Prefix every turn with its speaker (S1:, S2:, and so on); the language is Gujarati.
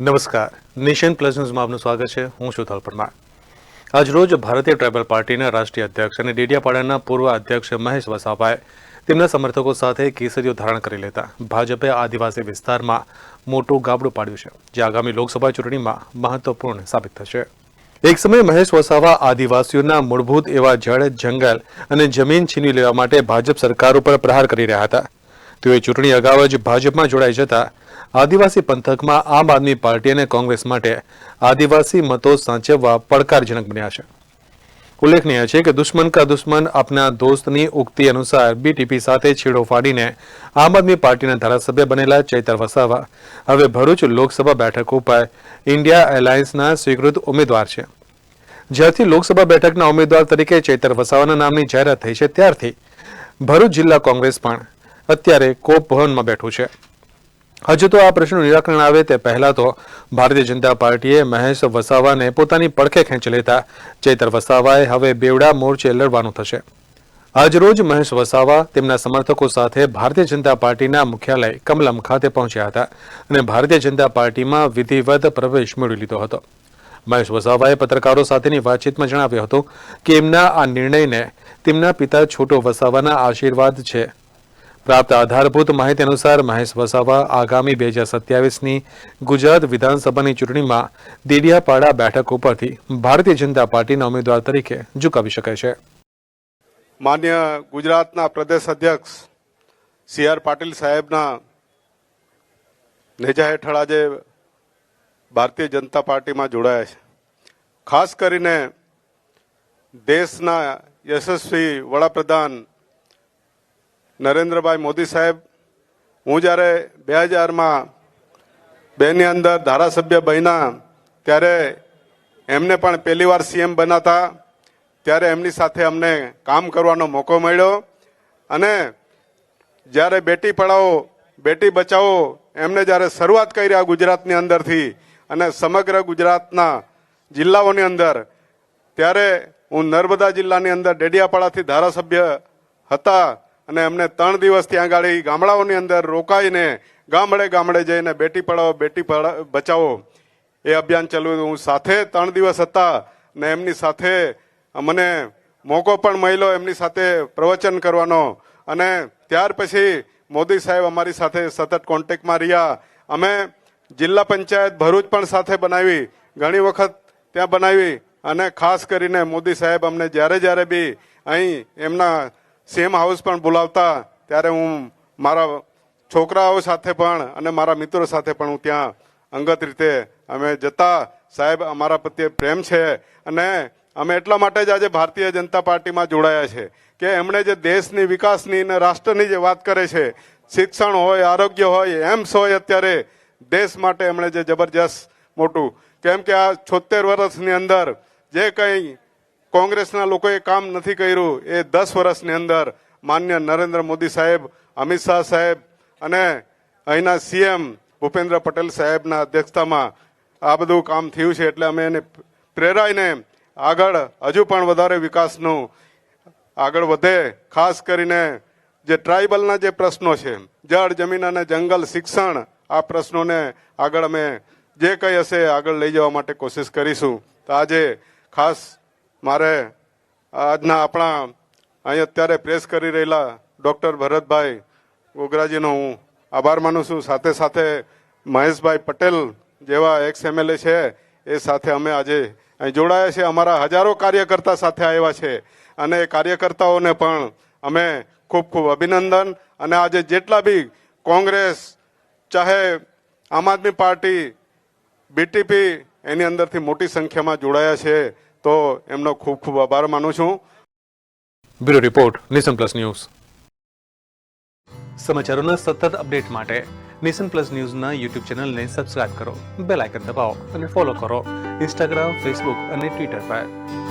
S1: નમસ્કાર. નેશન પ્લસ ન્યૂઝમાં આપનું સ્વાગત છે. હું છું થલ પરમાર આજરોજ ભારતીય ટ્રાઇબલ પાર્ટીના રાષ્ટ્રીય અધ્યક્ષ અને ડેડિયાપાડાના પૂર્વ અધ્યક્ષ મહેશ વસાવાએ તેમના સમર્થકો સાથે કેસરીઓ ધારણ કરી લેતા ભાજપે આદિવાસી વિસ્તારમાં મોટું ગાબડું પાડ્યું છે, જે આગામી લોકસભા ચૂંટણીમાં મહત્વપૂર્ણ સાબિત થશે. એક સમયે મહેશ વસાવા આદિવાસીઓના મૂળભૂત એવા જળ, જંગલ અને જમીન છીનવી લેવા માટે ભાજપ સરકાર ઉપર પ્રહાર કરી રહ્યા હતા. તેઓએ ચૂંટણી અગાઉ જ ભાજપમાં જોડાઈ જતા આદિવાસી પંથકમાં આમ આદમી પાર્ટી અને કોંગ્રેસ માટે આદિવાસી મતો સાચવવા પડકારજનક બન્યા છે. ઉલ્લેખનીય છે કે દુશ્મન કા દુશ્મન આપના દોસ્તની ઉક્તિ અનુસાર બીટીપી સાથે છેડો ફાડીને આમ આદમી પાર્ટીના ધારાસભ્ય બનેલા ચૈતર વસાવા. હવે ભરૂચ લોકસભા બેઠક ઉપર ઇન્ડિયા એલાયન્સના સ્વીકૃત ઉમેદવાર છે. જ્યારથી લોકસભા બેઠકના ઉમેદવાર તરીકે ચૈતર વસાવાના નામની જાહેરાત થઈ છે, ત્યારથી ભરૂચ જિલ્લા કોંગ્રેસ પણ અત્યારે કોપ ભવનમાં બેઠું છે. હજુ તો આ પ્રશ્નનું નિરાકરણ આવે તે પહેલા તો ભારતીય જનતા પાર્ટીએ મહેશ વસાવાને પોતાની પડખે ખેંચી લેતા ચૈતર વસાવાએ હવે બેવડા મોરચે લડવાનું થશે. આજરોજ મહેશ વસાવા તેમના સમર્થકો સાથે ભારતીય જનતા પાર્ટીના મુખ્યાલય કમલમ ખાતે પહોંચ્યા હતા અને ભારતીય જનતા પાર્ટીમાં વિધિવત પ્રવેશ મેળવી લીધો હતો. મહેશ વસાવાએ પત્રકારો સાથેની વાતચીતમાં જણાવ્યું હતું કે એમના આ નિર્ણયને તેમના પિતા છોટો વસાવાના આશીર્વાદ છે. પ્રાપ્ત આધારભૂત માહિતી અનુસાર મહેશ વસાવા આગામી બે હજાર સત્યાવીસની ગુજરાત વિધાનસભાની ચૂંટણીમાં દેડિયાપાડા બેઠક ઉપરથી ભારતીય જનતા પાર્ટીના ઉમેદવાર તરીકે ઝુકાવી શકે છે.
S2: માન્ય ગુજરાતના પ્રદેશ અધ્યક્ષ સી આર પાટીલ સાહેબના નેજા હેઠળ આજે ભારતીય જનતા પાર્ટીમાં જોડાયા છે. ખાસ કરીને દેશના યશસ્વી વડાપ્રધાન નરેન્દ્રભાઈ મોદી સાહેબ, હું જ્યારે બે હજારમાં બેની અંદર ધારાસભ્ય બન્યા, ત્યારે એમને પણ પહેલી વાર સીએમ બનાતા, ત્યારે એમની સાથે અમને કામ કરવાનો મોકો મળ્યો અને જ્યારે બેટી પઢાઓ, બેટી બચાવો એમને જ્યારે શરૂઆત કરી આ ગુજરાતની અંદરથી અને સમગ્ર ગુજરાતના જિલ્લાઓની અંદર, ત્યારે હું નર્મદા જિલ્લાની અંદર ડેડિયાપાડાથી ધારાસભ્ય હતા. અને એમને ત્રણ દિવસ ત્યાં આગળ ગામડાઓની અંદર રોકાઈને ગામડે ગામડે જઈને બેટી પઢાવો, બેટી બચાવો એ અભિયાન ચલાવ્યું હું સાથે ત્રણ દિવસ હતા ને એમની સાથે મને મોકો પણ મળ્યો એમની સાથે પ્રવચન કરવાનો. અને ત્યાર પછી મોદી સાહેબ અમારી સાથે સતત કોન્ટેક્ટમાં રહ્યા. અમે જિલ્લા પંચાયત ભરૂચ પણ સાથે બનાવી, ઘણી વખત ત્યાં બનાવી અને ખાસ કરીને મોદી સાહેબ અમને જ્યારે જ્યારે બી અહીં એમના સેમ હાઉસ પણ બોલાવતા, ત્યારે હું મારા છોકરાઓ સાથે પણ અને મારા મિત્રો સાથે પણ હું ત્યાં અંગત રીતે અમે જતા. સાહેબ, અમારા પ્રત્યે પ્રેમ છે અને અમે એટલા માટે જ આજે ભારતીય જનતા પાર્ટીમાં જોડાયા છે કે એમણે જે દેશની વિકાસની અને રાષ્ટ્રની જે વાત કરે છે, શિક્ષણ હોય, આરોગ્ય હોય, એમ્સ હોય અત્યારે દેશ માટે એમણે જે જબરજસ્ત મોટું. કેમ કે આ છોતેર વર્ષની અંદર જે કંઈ કોંગ્રેસના લોકોએ કામ નથી કર્યું એ દસ વર્ષની અંદર માન્ય નરેન્દ્ર મોદી સાહેબ, અમિત શાહ સાહેબ અને અહીંના સીએમ ભૂપેન્દ્ર પટેલ સાહેબના અધ્યક્ષતામાં આ બધું કામ થયું છે એટલે અમે એને પ્રેરાઈને આગળ હજુ પણ વધારે વિકાસનું આગળ વધે, ખાસ કરીને જે ટ્રાઇબલના જે પ્રશ્નો છે, જળ જમીન અને જંગલ શિક્ષણ, આ પ્રશ્નોને આગળ અમે જે કંઈ હશે આગળ લઈ જવા માટે કોશિશ કરીશું. તો આજે ખાસ મારે આજના આપણા અહીં અત્યારે પ્રેસ કરી રહેલા ડૉક્ટર ભરતભાઈ ગોગરાજીનો હું આભાર માનું છું. સાથે સાથે મહેશભાઈ પટેલ જેવા એક્સ એમએલએ છે, એ સાથે અમે આજે અહીં જોડાયા છે અમારા હજારો કાર્યકર્તા સાથે આવ્યા છે અને એ કાર્યકર્તાઓને પણ અમે ખૂબ ખૂબ અભિનંદન. અને આજે જેટલા બી કોંગ્રેસ ચાહે આમ આદમી પાર્ટી બીટીપી એની અંદરથી મોટી સંખ્યામાં જોડાયા છે. તો એમનો ખૂબ ખૂબ આભાર માનું છું.
S1: Bureau report Nation Plus News. સમાચારોના સતત અપડેટ માટે નેશન પ્લસ ન્યૂઝના યુટ્યુબ ચેનલને સબસ્ક્રાઇબ કરો બેલ આઇકન દબાવો અને ફોલો કરો. ઇન્સ્ટાગ્રામ ફેસબુક અને ટ્વિટર પર.